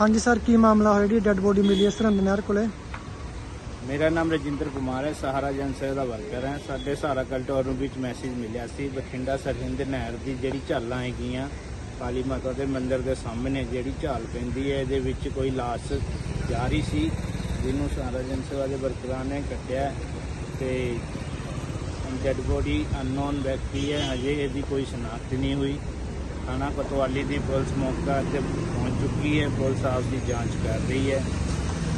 ਹਾਂਜੀ ਸਰ, ਕੀ ਮਾਮਲਾ ਹੋਇਆ ਜਿਹੜੀ ਡੈੱਡ ਬੋਡੀ ਮਿਲੀ ਹੈ ਸਰਹੰਦ ਨਹਿਰ ਕੋਲੇ? ਮੇਰਾ ਨਾਮ ਰਜਿੰਦਰ ਕੁਮਾਰ ਹੈ, ਸਹਾਰਾ ਜਨ ਦਾ ਵਰਕਰ ਹਾਂ। ਸਾਡੇ ਸਹਾਰਾ ਕਲਟੋਰ ਨੂੰ ਵਿੱਚ ਮੈਸੇਜ ਮਿਲਿਆ ਸੀ। ਬਠਿੰਡਾ ਸਰਹਿੰਦ ਨਹਿਰ ਦੀ ਜਿਹੜੀ ਝਾਲਾਂ ਹੈਗੀਆਂ, ਕਾਲੀ ਮਾਤਾ ਦੇ ਮੰਦਿਰ ਦੇ ਸਾਹਮਣੇ ਜਿਹੜੀ ਝਾਲ ਪੈਂਦੀ ਹੈ, ਇਹਦੇ ਵਿੱਚ ਕੋਈ ਲਾਸ਼ ਜਾ ਰਹੀ ਸੀ, ਜਿਹਨੂੰ ਸਹਾਰਾ ਜਨ ਦੇ ਵਰਕਰਾਂ ਨੇ ਕੱਟਿਆ। ਤੇ ਡੈਡ ਬੋਡੀ ਅਨਨੋਨ ਵਿਅਕਤੀ ਹੈ ਅਜੇ ਇਹਦੀ ਕੋਈ ਸ਼ਨਾਖਤ ਨਹੀਂ ਹੋਈ। ਥਾਣਾ ਕੋਤਵਾਲੀ ਦੀ ਪੁਲਿਸ ਮੌਕਾ ਤੇ ਪਹੁੰਚ ਚੁੱਕੀ ਹੈ ਪੁਲਿਸ ਆਪ ਦੀ ਜਾਂਚ ਕਰ ਰਹੀ ਹੈ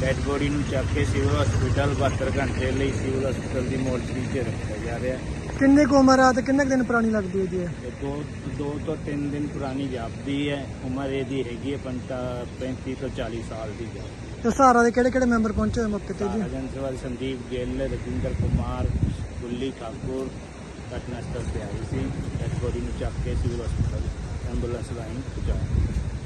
ਡੈਡ ਬੋਡੀ ਨੂੰ ਚੱਕ ਕੇ ਸਿਵਲ ਹਸਪੀਟਲ 72 ਘੰਟੇ ਲਈ ਸਿਵਲ ਹਸਪੀਟਲ ਦੀ ਮੋਰਚਰੀ 'ਚ ਰੱਖਿਆ ਜਾ ਰਿਹਾ ਹੈ ਕਿੰਨੇ ਕੁ ਉਮਰ ਆ ਤੇ ਕਿੰਨੇ ਕੁ ਦਿਨ ਪੁਰਾਣੀ ਲੱਗਦੀ ਹੈ ਜੀ ਇਹ? ਇਹ ਦੋ ਦੋ ਤੋਂ ਤਿੰਨ ਦਿਨ ਪੁਰਾਣੀ ਜਾਪਦੀ ਹੈ। ਉਮਰ ਇਹਦੀ ਹੈਗੀ ਹੈ 35 ਤੋਂ 40 ਸਾਲ ਦੀ ਹੈ। ਤੇ ਸਹਾਰਾ ਦੇ ਕਿਹੜੇ ਕਿਹੜੇ ਮੈਂਬਰ ਪਹੁੰਚੇ ਹੋਏ ਮੌਕੇ ਤੇ ਜੀ? ਰਾਜਨ ਸੰਦੀਪ ਗਿੱਲ ਰਜਿੰਦਰ ਕੁਮਾਰ ਗੁੱਲੀ ਠਾਕੁਰ ਘਟਨਾ ਸਥਲ ਤੇ ਆਈ ਸੀ। ਡੈਡ ਬੋਡੀ ਨੂੰ ਚੱਕ ਕੇ ਸਿਵਲ ਹਸਪੀਟਲ ਐਂਬੂਲੈਂਸ ਰਾਹੀਂ ਪਹੁੰਚਾਇਆ